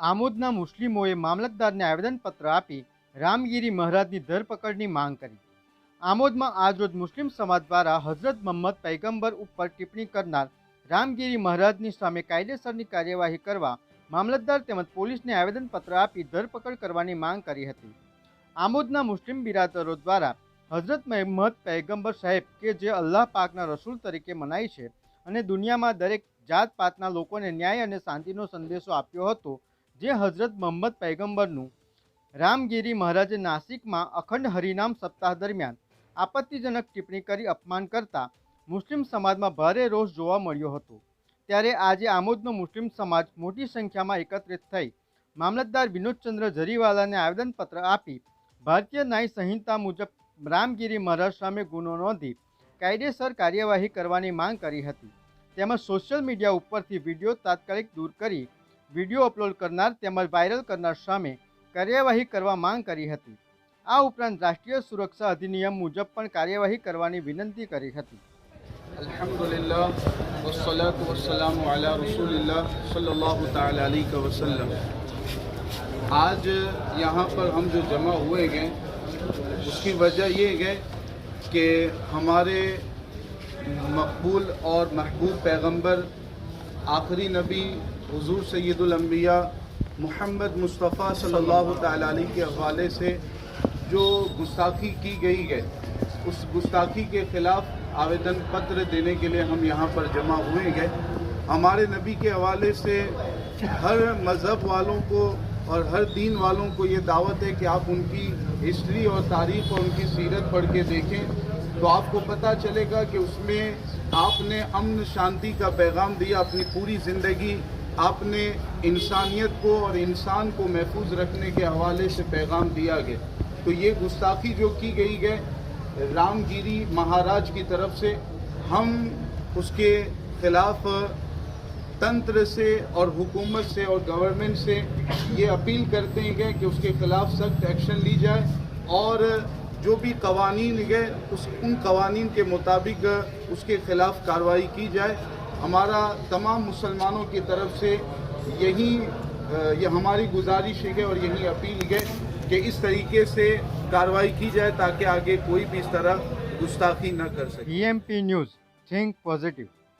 આમોદના મુસ્લિમોએ મામલતદારને આવેદનપત્ર આપી રામગીરી મહારાજની ધરપકડની માંગ કરી. આમોદમાં આજરોજ મુસ્લિમ સમાજ દ્વારા હઝરત મહમ્મદ પૈગંબર ઉપર ટિપ્પણી કરનાર રામગીરી મહારાજની સામે કાયદેસરની કાર્યવાહી કરવા મામલતદાર તેમજ પોલીસને આવેદનપત્ર આપી ધરપકડ કરવાની માંગ કરી હતી. આમોદના મુસ્લિમ બિરાદરો દ્વારા હઝરત મહમ્મદ પૈગંબર સાહેબ કે જે અલ્લાહ પાકના રસૂલ તરીકે મનાય છે અને દુનિયામાં દરેક જાત પાતના લોકોને ન્યાય અને શાંતિનો સંદેશો આપ્યો હતો જે હઝરત મોહમ્મદ પૈગંબરનું રામગીરી મહારાજે નાસિકમાં અખંડ હરિનામ સપ્તાહ દરમિયાન આપત્તિજનક ટિપ્પણી કરી અપમાન કરતા મુસ્લિમ સમાજમાં ભારે રોષ જોવા મળ્યો હતો. ત્યારે આજે આમોદનો મુસ્લિમ સમાજ મોટી સંખ્યામાં એકત્રિત થઈ મામલતદાર વિનોદચંદ્ર જરીવાલાને આવેદનપત્ર આપી ભારતીય ન્યાય સંહિતા મુજબ રામગીરી મહારાજ સામે ગુનો નોંધી કાયદેસર કાર્યવાહી કરવાની માંગ કરી હતી. તેમજ સોશિયલ મીડિયા ઉપરથી વીડિયો તાત્કાલિક દૂર કરી ویڈیو اپلوڈ کرنا وائرل کرنا سامنے والی کری آپران راشٹریہ سرکشا ادھیم مجبن کارواہی کروانتی کری الحمد للہ آج یہاں پر ہم جو جمع ہوئے گئے اس کی وجہ یہ ہے کہ ہمارے مقبول اور محبوب پیغمبر آخری نبی حضور سید الانبیاء محمد مصطفیٰ صلی اللہ تعالیٰ علیہ کے حوالے سے جو گستاخی کی گئی ہے، اس گستاخی کے خلاف آویدن پتر دینے کے لیے ہم یہاں پر جمع ہوئے گئے ہمارے نبی کے حوالے سے ہر مذہب والوں کو اور ہر دین والوں کو یہ دعوت ہے کہ آپ ان کی ہسٹری اور تاریخ اور ان کی سیرت پڑھ کے دیکھیں۔ تو آپ کو پتہ چلے گا کہ اس میں آپ نے امن شانتی کا پیغام دیا، اپنی پوری زندگی آپ نے انسانیت کو اور انسان کو محفوظ رکھنے کے حوالے سے پیغام دیا گیا۔ تو یہ گستاخی جو کی گئی ہے، رام گیری مہاراج کی طرف سے، ہم اس کے خلاف تنتر سے اور حکومت سے اور گورنمنٹ سے یہ اپیل کرتے ہیں گئے کہ اس کے خلاف سخت ایکشن لی جائے اور جو بھی قوانین گئے اس ان قوانین کے مطابق اس کے خلاف کارروائی کی جائے۔ ہمارا تمام مسلمانوں کی طرف سے یہی یہ ہماری گزارش ہے اور یہی اپیل ہے کہ اس طریقے سے کاروائی کی جائے تاکہ آگے کوئی بھی اس طرح گستاخی نہ کر سکے۔ E M P news think positive